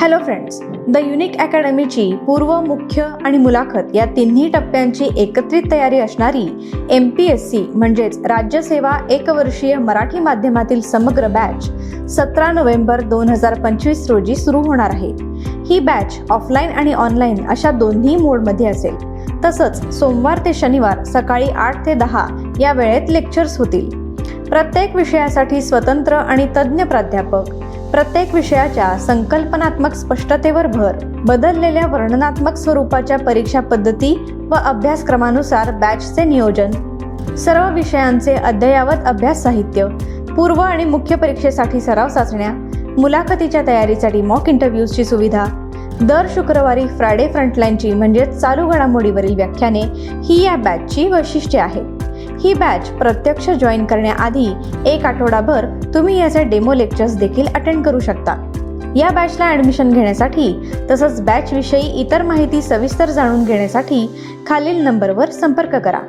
Hello friends the unique अकॅडमीची पूर्व मुख्य आणि मुलाखत या तिन्ही टप्प्यांची एकत्रित तयारी असणारी एम पी एस सी म्हणजेच राज्यसेवा एकवर्षीय मराठी माध्यमातील समग्र बॅच सतरा नोव्हेंबर दोन हजार पंचवीस रोजी सुरू होणार आहे. ही बॅच ऑफलाईन आणि ऑनलाईन अशा दोन्ही मोडमध्ये असेल. तसंच सोमवार ते शनिवार सकाळी आठ ते दहा या वेळेत लेक्चर्स होतील. प्रत्येक विषयासाठी स्वतंत्र आणि तज्ज्ञ प्राध्यापक प्रत्येक विषयाच्या संकल्पनात्मक स्पष्टतेवर भर बदललेल्या वर्णनात्मक स्वरूपाच्या परीक्षा पद्धती व अभ्यासक्रमानुसार बॅचचे नियोजन. सर्व विषयांचे अद्ययावत अभ्यास साहित्य पूर्व आणि मुख्य परीक्षेसाठी सराव चाचण्या मुलाखतीच्या तयारीसाठी मॉक इंटरव्ह्यूजची सुविधा. दर शुक्रवारी फ्रायडे फ्रंटलाईनची म्हणजेच चालू घडामोडीवरील व्याख्याने ही या बॅचची वैशिष्ट्ये आहेत. ही बॅच प्रत्यक्ष जॉईन करण्याआधी एक आठवडाभर तुम्ही याचे डेमो लेक्चर्स देखील अटेंड करू शकता. या बॅचला ॲडमिशन घेण्यासाठी तसंच बॅचविषयी इतर माहिती सविस्तर जाणून घेण्यासाठी खालील नंबरवर संपर्क करा.